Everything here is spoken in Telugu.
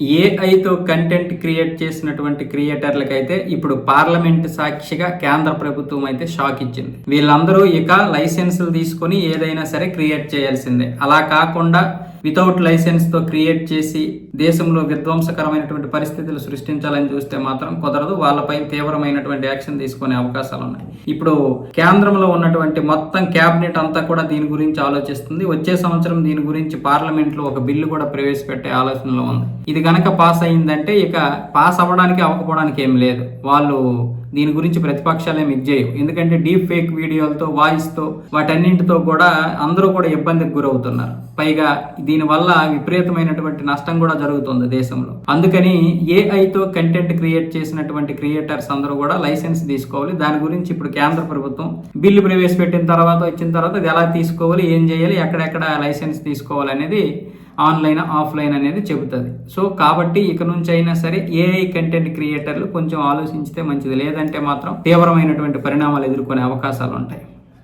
ఏఐతో కంటెంట్ క్రియేట్ చేసినటువంటి క్రియేటర్లకైతే ఇప్పుడు పార్లమెంట్ సాక్షిగా కేంద్ర ప్రభుత్వం అయితే షాక్ ఇచ్చింది. వీళ్ళందరూ ఇక లైసెన్సులు తీసుకొని ఏదైనా సరే క్రియేట్ చేయాల్సిందే. అలా కాకుండా వితౌట్ లైసెన్స్తో క్రియేట్ చేసి దేశంలో విధ్వంసకరమైనటువంటి పరిస్థితులు సృష్టించాలని చూస్తే మాత్రం కుదరదు. వాళ్ళపై తీవ్రమైనటువంటి యాక్షన్ తీసుకునే అవకాశాలు ఉన్నాయి ఇప్పుడు కేంద్రంలో ఉన్నటువంటి మొత్తం కేబినెట్ అంతా కూడా దీని గురించి ఆలోచిస్తుంది. వచ్చే సంవత్సరం దీని గురించి పార్లమెంట్లో ఒక బిల్లు కూడా ప్రవేశపెట్టే ఆలోచనలో ఉంది. ఇది గనక పాస్ అయిందంటే ఇక పాస్ అవ్వడానికి అవ్వకపోవడానికి ఏం లేదు. వాళ్ళు దీని గురించి ప్రతిపక్షాలే ఏమి చేయవు. ఎందుకంటే డీప్ ఫేక్ వీడియోలతో వాయిస్తో వాటన్నింటితో కూడా అందరూ కూడా ఇబ్బందికి గురవుతున్నారు. పైగా దీనివల్ల విపరీతమైనటువంటి నష్టం కూడా జరుగుతుంది దేశంలో. అందుకని ఏఐతో కంటెంట్ క్రియేట్ చేసినటువంటి క్రియేటర్స్ అందరూ కూడా లైసెన్స్ తీసుకోవాలి. దాని గురించి ఇప్పుడు కేంద్ర ప్రభుత్వం బిల్లు ప్రవేశపెట్టిన తర్వాత వచ్చిన తర్వాత ఎలా తీసుకోవాలి ఏం చేయాలి ఎక్కడెక్కడ లైసెన్స్ తీసుకోవాలి అనేది ఆన్లైన్ ఆఫ్లైన్ అనేది చెబుతుంది. సో కాబట్టి ఇక నుంచి అయినా సరే ఏఐ కంటెంట్ క్రియేటర్లు కొంచెం ఆలోచించితే మంచిది. లేదంటే మాత్రం తీవ్రమైనటువంటి పరిణామాలు ఎదుర్కొనే అవకాశాలు ఉంటాయి.